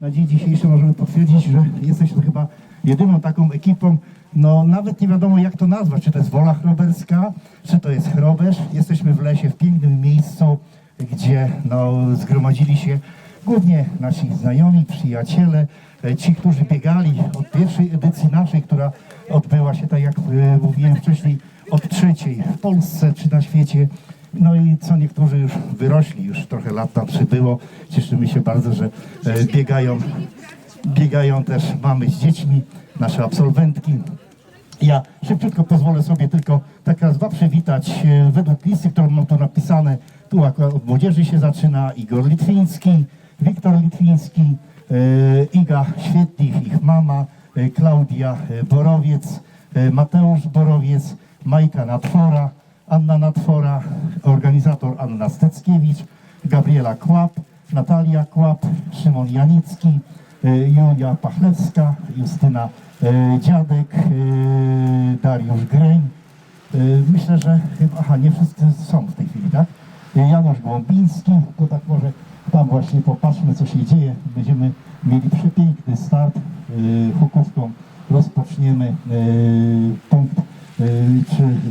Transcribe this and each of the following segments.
Na dzień dzisiejszy możemy potwierdzić, że jesteśmy chyba jedyną taką ekipą, no nawet nie wiadomo jak to nazwać, czy to jest Wola Chroberska, czy to jest Chrobesz. Jesteśmy w lesie, w pięknym miejscu, gdzie no, zgromadzili się głównie nasi znajomi, przyjaciele, e, ci, którzy biegali od pierwszej edycji naszej, która odbyła się, tak jak e, mówiłem wcześniej, od trzeciej w Polsce czy na świecie. No i co niektórzy już wyrośli, już trochę lat tam przybyło. Cieszymy się bardzo, że e, biegają, biegają też mamy z dziećmi, nasze absolwentki. Ja szybciutko pozwolę sobie tylko tak raz dwa przywitać e, według listy, którą mam tu napisane. Tu akurat od młodzieży się zaczyna Igor Litwiński, Wiktor Litwiński, e, Iga Świetlich, ich mama, Klaudia Borowiec, Mateusz Borowiec, Majka Natwora, Anna Natwora, organizator Anna Steckiewicz, Gabriela Kłap, Natalia Kłap, Szymon Janicki, e, Julia Pachlewska, Justyna e, Dziadek, e, Dariusz Greń. Myślę, że chyba, aha, nie wszyscy są w tej chwili, tak? Janusz Głąbiński, to tak może tam właśnie popatrzmy, co się dzieje. Będziemy mieli przepiękny start hukówką. Rozpoczniemy punkt,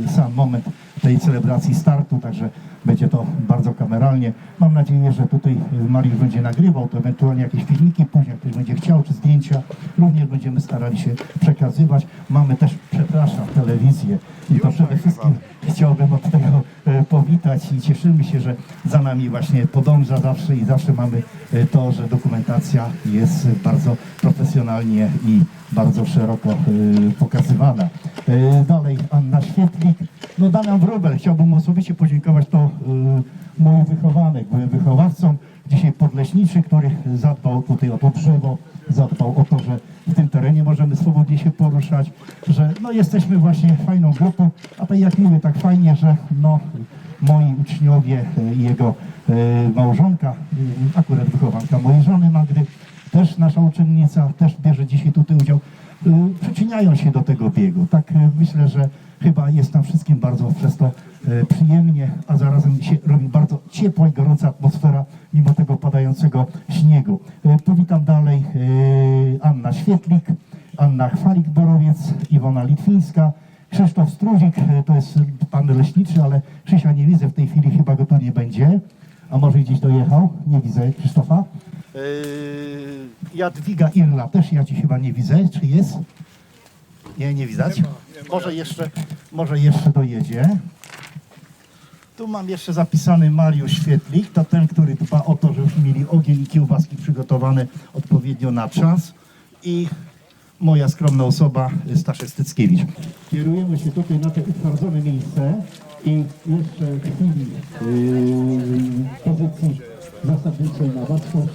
sam moment tej celebracji startu, także będzie to bardzo kameralnie. Mam nadzieję, że tutaj Mariusz będzie nagrywał, to ewentualnie jakieś filmiki później, ktoś będzie chciał, czy zdjęcia. Również będziemy starali się przekazywać. Mamy też, przepraszam, telewizję i to przede wszystkim chciałbym od tego e, powitać i cieszymy się, że za nami właśnie podąża zawsze i zawsze mamy e, to, że dokumentacja jest bardzo profesjonalnie i bardzo szeroko e, pokazywana. Dalej Anna Świetlik. No Damian Wróbel, chciałbym osobiście podziękować, to e, mój wychowanek, byłem wychowawcą, dzisiaj podleśniczy, który zadbał tutaj o to drzewo, zadbał o to, że w tym terenie możemy swobodnie się poruszać, że no jesteśmy właśnie fajną grupą, a tak jak mówię, tak fajnie, że no moi uczniowie i jego e, małżonka, e, akurat wychowanka mojej żony Magdy, też nasza uczennica, też bierze dzisiaj tutaj udział, y, przyczyniają się do tego biegu. Tak y, myślę, że chyba jest nam wszystkim bardzo przez to y, przyjemnie, a zarazem się robi bardzo ciepła i gorąca atmosfera mimo tego padającego śniegu. Powitam dalej Anna Świetlik, Anna Chwalik-Borowiec, Iwona Litwińska, Krzysztof Struzik, to jest pan leśniczy, ale Krzysia nie widzę w tej chwili, chyba go tu nie będzie. A może gdzieś dojechał? Nie widzę Krzysztofa. Yy, Jadwiga Irla też ja ci chyba nie widzę, czy jest? Nie, nie widać. Może jeszcze, może jeszcze dojedzie. Tu mam jeszcze zapisany Mariusz Świetlik, to ten, który dba o to, żebyśmy mieli ogień i kiełbaski przygotowane odpowiednio na czas. I moja skromna osoba, Staszek Styckiewicz. Kierujemy się tutaj na te utwardzone miejsce i jeszcze w chwili yy, pozycji zasadniczej na baczność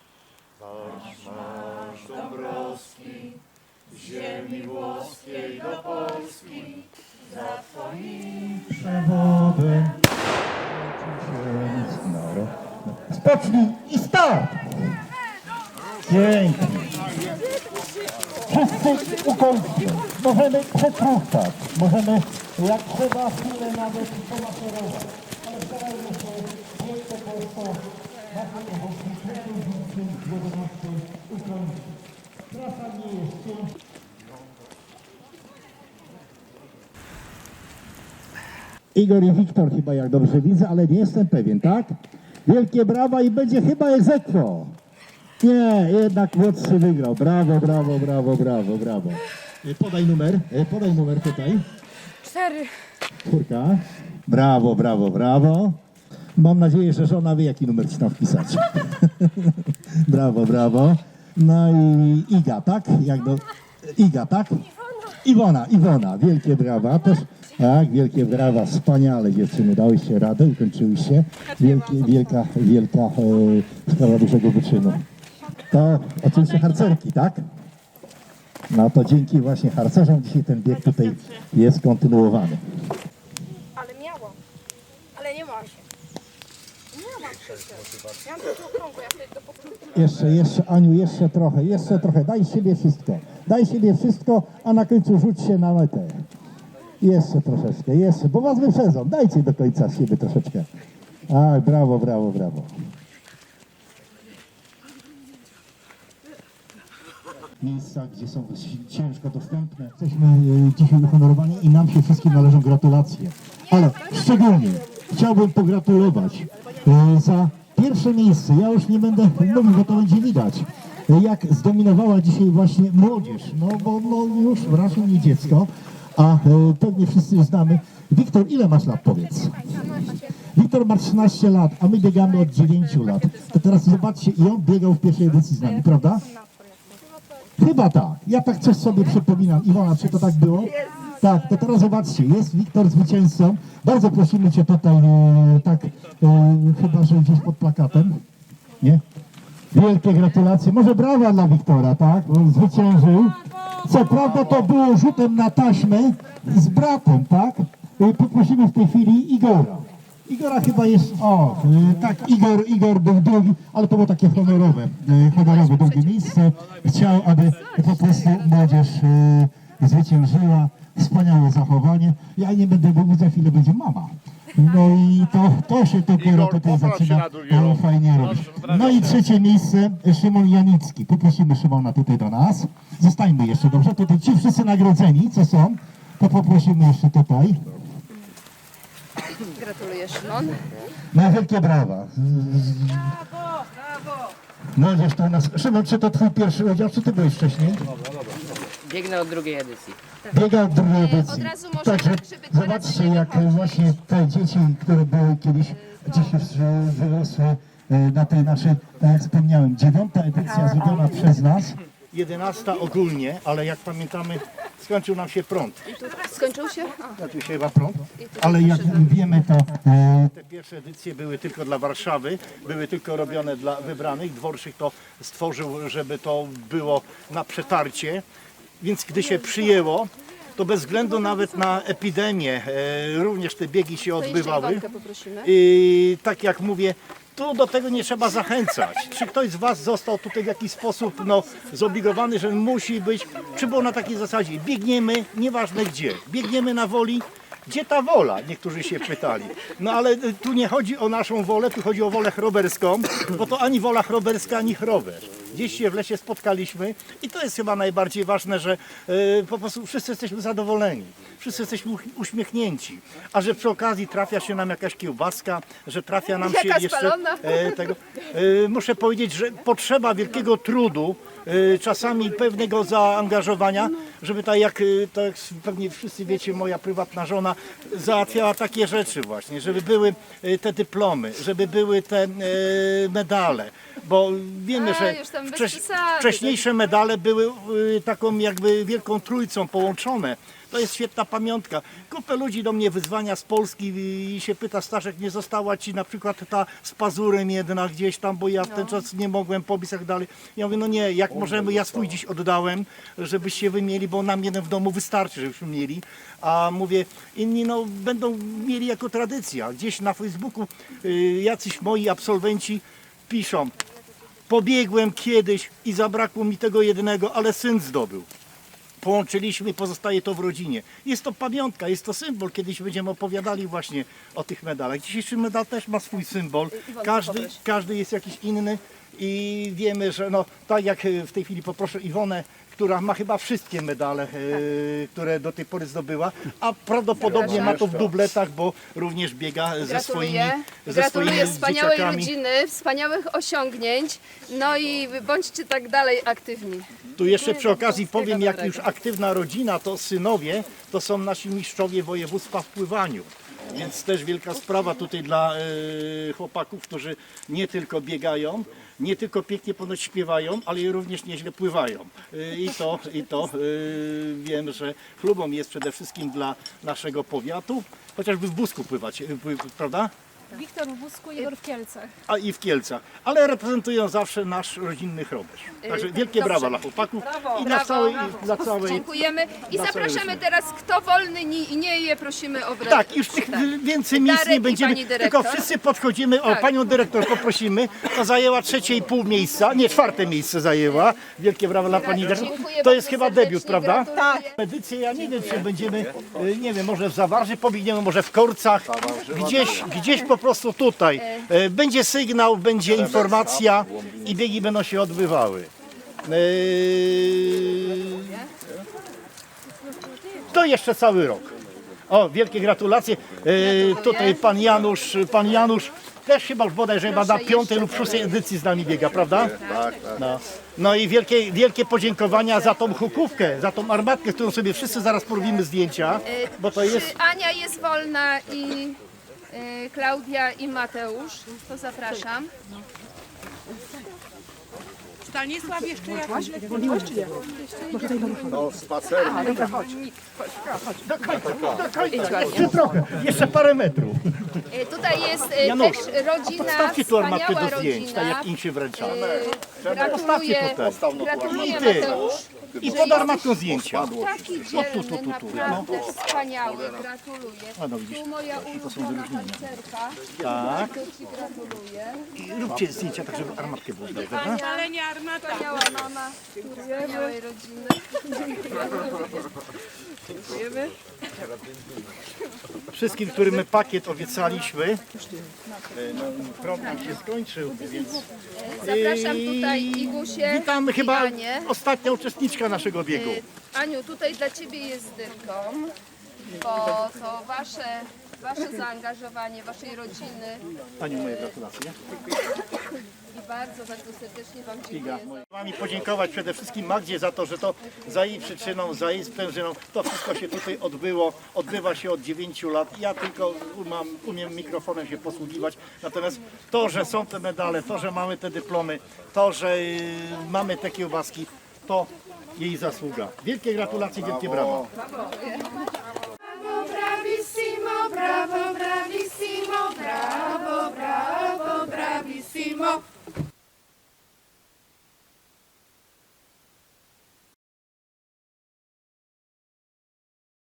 Spocznij i start! Pięknie. Wszyscy ukończmy. Możemy przetruchtać. Możemy jak trzeba chwilę nawet pomaszerować. Ale starajmy się piękne Polsko obecnej przed 11 ukończyć. Trasa nie jest ciężka. Igor i Wiktor chyba, jak dobrze widzę, ale nie jestem pewien, tak? Wielkie brawa i będzie chyba egzekwo. Nie, jednak młodszy wygrał. Brawo, brawo, brawo, brawo, brawo. E, Podaj numer, e, podaj numer tutaj. Cztery. Czwórka. Brawo, brawo, brawo. Mam nadzieję, że żona wie, jaki numer ci tam wpisać. brawo, brawo. No i Iga, tak? Jak do... Iga, tak? Iwona, Iwona, wielkie brawa. Też, tak, wielkie brawa, wspaniale dziewczyny, dałyście radę, ukończyłyście. Wielkie, wielka, wielka e, sprawa dużego wyczynu. To oczywiście harcerki, tak? No to dzięki właśnie harcerzom dzisiaj ten bieg tutaj jest kontynuowany. Ale miałam. Ale nie ma się. Jeszcze, jeszcze, Aniu, jeszcze trochę, jeszcze trochę. Daj siebie wszystko. Daj siebie wszystko, a na końcu rzuć się na metę. Jeszcze troszeczkę, jeszcze, bo was wyprzedzą. Dajcie do końca siebie troszeczkę. A, brawo, brawo, brawo. Miejsca, gdzie są ciężko dostępne. Jesteśmy e, dzisiaj uhonorowani i nam się wszystkim należą gratulacje. Ale szczególnie chciałbym pogratulować e, za pierwsze miejsce. Ja już nie będę mówił, bo to będzie widać. Jak zdominowała dzisiaj właśnie młodzież. No bo no, już raczej nie dziecko, a e, pewnie wszyscy już znamy. Wiktor, ile masz lat powiedz? Wiktor ma 13 lat, a my biegamy od 9 lat. To teraz zobaczcie, i on biegał w pierwszej edycji z nami, prawda? Chyba tak. Ja tak coś sobie przypominam. Iwona, czy to tak było? Tak, to teraz zobaczcie, jest Wiktor zwycięzcą. Bardzo prosimy Cię tutaj, e, tak, e, chyba, że gdzieś pod plakatem. Nie? Wielkie gratulacje. Może brawa dla Wiktora, tak? Bo zwyciężył. Co prawda to było rzutem na taśmę z bratem, tak? E, Poprosimy w tej chwili Igora. Igora chyba jest, o, e, tak, Igor, Igor był drugi, ale to było takie honorowe, e, honorowe drugie miejsce. Chciał, aby po prostu młodzież e, zwyciężyła. Wspaniałe zachowanie. Ja nie będę mówił, za chwilę będzie mama. No i to, to się dopiero Igor, tutaj się zaczyna na fajnie robić. No i trzecie miejsce, Szymon Janicki. Poprosimy Szymona tutaj do nas. Zostańmy jeszcze, dobrze? Tutaj ci wszyscy nagrodzeni, co są, to poprosimy jeszcze tutaj. Gratuluję, Szymon. No wielkie brawa. No gdzieś to u nas. Szymon, czy to twój pierwszy udział, czy ty byłeś wcześniej? Biegnę od drugiej edycji. Biega od drugiej edycji. od razu może Także tak, żeby dwa razy zobaczcie, nie jak wychodzić. właśnie te dzieci, które były kiedyś, dziś już e, wyrosły e, na tej naszej, tak jak wspomniałem, dziewiąta edycja zrobiona przez nas. 11 ogólnie, ale jak pamiętamy, skończył nam się prąd. Skończył się? Skończył się chyba prąd. Ale jak wiemy, to e, Te pierwsze edycje były tylko dla Warszawy, były tylko robione dla wybranych. Dworczyk to stworzył, żeby to było na przetarcie. Więc gdy się przyjęło, to bez względu nawet na epidemię, e, również te biegi się odbywały. I tak jak mówię, tu do tego nie trzeba zachęcać. Czy ktoś z Was został tutaj w jakiś sposób no, zobligowany, że musi być, czy było na takiej zasadzie, biegniemy, nieważne gdzie, biegniemy na woli, gdzie ta wola? Niektórzy się pytali. No ale y, tu nie chodzi o naszą wolę, tu chodzi o wolę chroberską, bo to ani wola chroberska, ani chrober. Gdzieś się w lesie spotkaliśmy i to jest chyba najbardziej ważne, że y, po prostu wszyscy jesteśmy zadowoleni, wszyscy jesteśmy uśmiechnięci, a że przy okazji trafia się nam jakaś kiełbaska, że trafia nam się Jaka jeszcze spalona. e, tego. E, muszę powiedzieć, że potrzeba wielkiego trudu, czasami pewnego zaangażowania, żeby tak jak, e, tak jak pewnie wszyscy wiecie, moja prywatna żona załatwiała takie rzeczy właśnie, żeby były e, te dyplomy, żeby były te e, medale, bo wiemy, że wcześniejsze medale były taką jakby wielką trójcą połączone. To jest świetna pamiątka. Kupę ludzi do mnie wyzwania z Polski i się pyta, Staszek, nie została ci na przykład ta z pazurem jedna gdzieś tam, bo ja w ten czas nie mogłem pobić i tak dalej. Ja mówię, no nie, jak możemy, ja swój dziś oddałem, żebyście wy mieli, bo nam jeden w domu wystarczy, żebyśmy mieli. A mówię, inni no będą mieli jako tradycja. Gdzieś na Facebooku y, jacyś moi absolwenci piszą, pobiegłem kiedyś i zabrakło mi tego jednego, ale syn zdobył połączyliśmy pozostaje to w rodzinie. Jest to pamiątka, jest to symbol. Kiedyś będziemy opowiadali właśnie o tych medalach. Dzisiejszy medal też ma swój symbol. Każdy, każdy jest jakiś inny i wiemy, że no tak jak e, w tej chwili poproszę Iwonę, która ma chyba wszystkie medale, e, które do tej pory zdobyła, a prawdopodobnie ma to w dubletach, bo również biega ze swoimi, Gratuluję. ze Gratuluję swoimi wspaniałej dzieciakami. rodziny, wspaniałych osiągnięć. No i bądźcie tak dalej aktywni. Tu jeszcze przy okazji Wszystkiego powiem, jak już aktywna rodzina, to synowie to są nasi mistrzowie województwa w pływaniu. Więc też wielka sprawa tutaj dla e, chłopaków, którzy nie tylko biegają, nie tylko pięknie ponoć śpiewają, ale również nieźle pływają. E, I to, i to e, wiem, że chlubą jest przede wszystkim dla naszego powiatu, chociażby w Busku pływać, pły- prawda? Wiktor w Busku, Igor w Kielcach. a i w Kielcach, ale reprezentują zawsze nasz rodzinny Chroberz. Także wielkie dobrze. brawa dla chłopaków i dla Brawo. całej, i dla całej Dziękujemy i dla zapraszamy teraz, kto wolny nie, nie je, prosimy o wręcz. Tak, już tych więcej miejsc Darek nie i będziemy, dyrektor. tylko wszyscy podchodzimy, o Tak. panią dyrektor poprosimy, to zajęła trzecie i pół miejsca, nie czwarte miejsce zajęła. Wielkie brawa dla pani dyrektor. Dziękuję To jest bardzo chyba serdecznie, debiut, prawda? gratuluję. Tak. Edycję, ja nie wiem, czy będziemy, y, nie wiem, może w Zawarży pobiegniemy, może w Korcach, gdzieś, gdzieś po prostu tutaj. Y, Będzie sygnał, będzie informacja i biegi będą się odbywały. Y, To jeszcze cały rok. O, wielkie gratulacje. E, tutaj pan Janusz, pan Janusz też chyba już bodajże chyba na piątej lub szóstej edycji z nami biega, prawda? Tak, tak. No, no i wielkie, wielkie podziękowania za tą hukówkę, za tą armatkę, którą sobie wszyscy zaraz porobimy zdjęcia, bo to jest... Czy Ania jest wolna i Klaudia i Mateusz, to zapraszam. Stanisław jeszcze jakoś Do końca, do końca, jeszcze trochę, jeszcze parę metrów. Y, Tutaj jest y, Janusz, też rodzina, Postawcie tu armatkę wspaniała do zdjęć, tak rodzina. jak im się wręcza. Y, Postawcie Gratuluję, gratuluję I ty. Mateusz. I pod armatką zdjęcia. Taki tu, dzielny, tu, tu, tu. naprawdę wspaniały, gratuluję. A no widzisz, Tu moja ulubiona tancerka, tak. to Ci gratuluję. I róbcie zdjęcia tak, żeby armatkę było widać, prawda? palenie armata. Wspaniała mama wspaniałej rodziny. Wszystkim, którym my pakiet obiecaliśmy, e, no, program się skończył, więc Zapraszam tutaj Igusię witamy i chyba Anię. ostatnia naszego biegu. Y, Aniu, tutaj dla Ciebie jest dyrką, bo to Wasze, wasze zaangażowanie, Waszej rodziny Pani moje gratulacje. i bardzo, bardzo serdecznie Wam Iga. dziękuję. Wami podziękować przede wszystkim Magdzie za to, że to za jej przyczyną, za jej sprężyną to wszystko się tutaj odbyło. Odbywa się od 9 lat. Ja tylko mam, umiem mikrofonem się posługiwać. Natomiast to, że są te medale, to, że mamy te dyplomy, to, że y, mamy te kiełbaski, to jej zasługa. Wielkie gratulacje, wielkie brawa. Brawo, bravissimo, bravissimo.